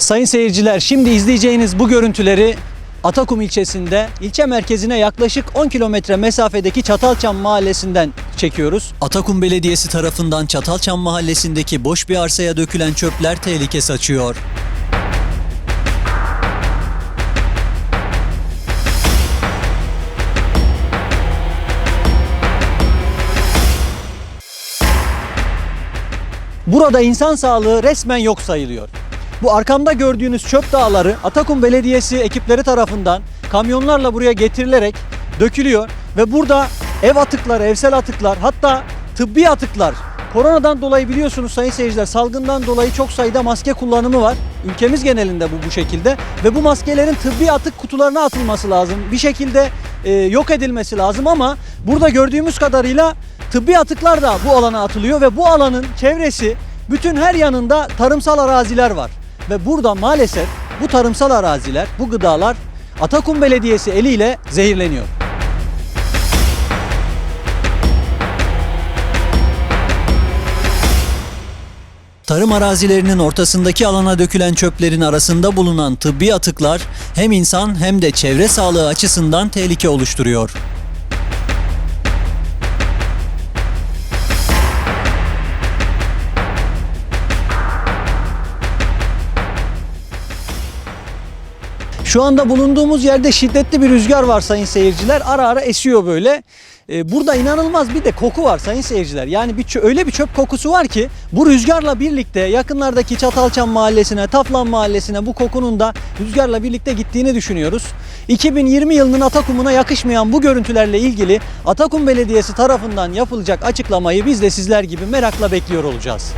Sayın seyirciler şimdi izleyeceğiniz bu görüntüleri Atakum ilçesinde ilçe merkezine yaklaşık 10 kilometre mesafedeki Çatalçam mahallesinden çekiyoruz. Atakum Belediyesi tarafından Çatalçam mahallesindeki boş bir arsaya dökülen çöpler tehlike saçıyor. Burada insan sağlığı resmen yok sayılıyor. Bu arkamda gördüğünüz çöp dağları Atakum Belediyesi ekipleri tarafından kamyonlarla buraya getirilerek dökülüyor ve burada ev atıkları, evsel atıklar hatta tıbbi atıklar Koronadan dolayı biliyorsunuz sayın seyirciler salgından dolayı çok sayıda maske kullanımı var. Ülkemiz genelinde bu bu şekilde ve bu maskelerin tıbbi atık kutularına atılması lazım. Bir şekilde e, yok edilmesi lazım ama burada gördüğümüz kadarıyla tıbbi atıklar da bu alana atılıyor ve bu alanın çevresi bütün her yanında tarımsal araziler var. Ve burada maalesef bu tarımsal araziler, bu gıdalar Atakum Belediyesi eliyle zehirleniyor. Tarım arazilerinin ortasındaki alana dökülen çöplerin arasında bulunan tıbbi atıklar hem insan hem de çevre sağlığı açısından tehlike oluşturuyor. Şu anda bulunduğumuz yerde şiddetli bir rüzgar var sayın seyirciler. Ara ara esiyor böyle. Ee, Burada inanılmaz bir de koku var sayın seyirciler. Yani bir öyle bir çöp kokusu var ki bu rüzgarla birlikte yakınlardaki Çatalçam mahallesine, Taflan mahallesine bu kokunun da rüzgarla birlikte gittiğini düşünüyoruz. 2020 yılının Atakum'una yakışmayan bu görüntülerle ilgili Atakum Belediyesi tarafından yapılacak açıklamayı biz de sizler gibi merakla bekliyor olacağız.